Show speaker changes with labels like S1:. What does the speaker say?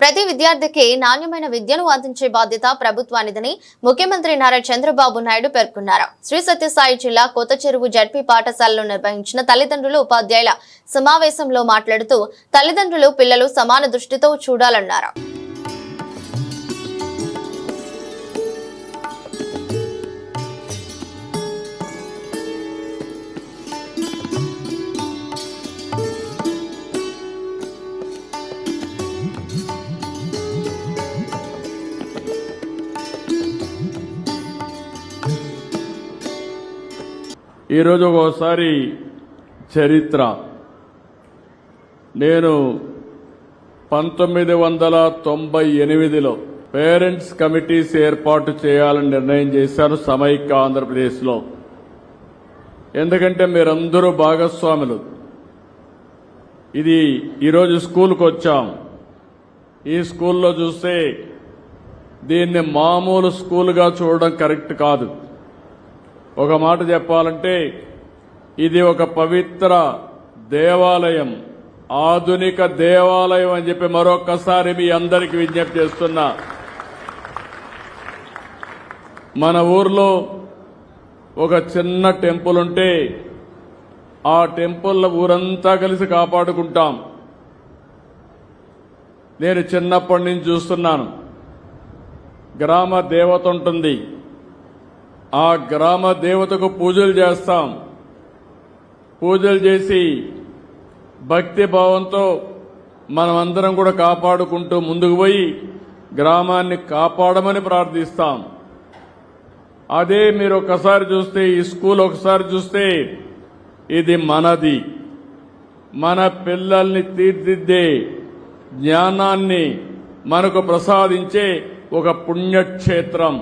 S1: ప్రతి విద్యార్థికి నాణ్యమైన విద్యను అందించే బాధ్యత ప్రభుత్వానిదని ముఖ్యమంత్రి నారా చంద్రబాబు నాయుడు పేర్కొన్నారు. శ్రీ సత్యసాయి జిల్లా కొత్త చెరువు జడ్పీ పాఠశాలలో నిర్వహించిన తల్లిదండ్రులు ఉపాధ్యాయుల సమావేశంలో మాట్లాడుతూ తల్లిదండ్రులు పిల్లలు సమాన దృష్టితో చూడాలన్నారు.
S2: ఈరోజు ఒకసారి చరిత్ర. నేను పంతొమ్మిది వందల తొంభై ఎనిమిదిలో పేరెంట్స్ కమిటీస్ ఏర్పాటు చేయాలని నిర్ణయం చేశాను సమైక్య ఆంధ్రప్రదేశ్లో. ఎందుకంటే మీరందరూ భాగస్వాములు. ఇది ఈరోజు స్కూల్కి వచ్చాం. ఈ స్కూల్లో చూస్తే దీన్ని మామూలు స్కూల్గా చూడడం కరెక్ట్ కాదు. ఒక మాట చెప్పాలంటే ఇది ఒక పవిత్ర దేవాలయం ఆధునిక దేవాలయం అని చెప్పి మరొక్కసారి మీ అందరికీ విజ్ఞప్తి చేస్తున్నా. మన ఊర్లో ఒక చిన్న టెంపుల్ ఉంటే ఆ టెంపుల్ ఊరంతా కలిసి కాపాడుకుంటాం. నేను చిన్నప్పటి నుంచి చూస్తున్నాను. గ్రామ దేవత ఉంటుంది. ఆ గ్రామ దేవతకు పూజలు చేస్తాం. పూజలు చేసి భక్తి భావంతో మనమందరం కూడా కాపాడుకుంటూ ముందుకు పోయి గ్రామాన్ని కాపాడమని ప్రార్థిస్తాం. అదే మీరు ఒకసారి చూస్తే ఈ స్కూల్ ఒకసారి చూస్తే ఇది మనది. మన పిల్లల్ని తీర్చిదిద్దే జ్ఞానాన్ని మనకు ప్రసాదించే ఒక పుణ్యక్షేత్రం.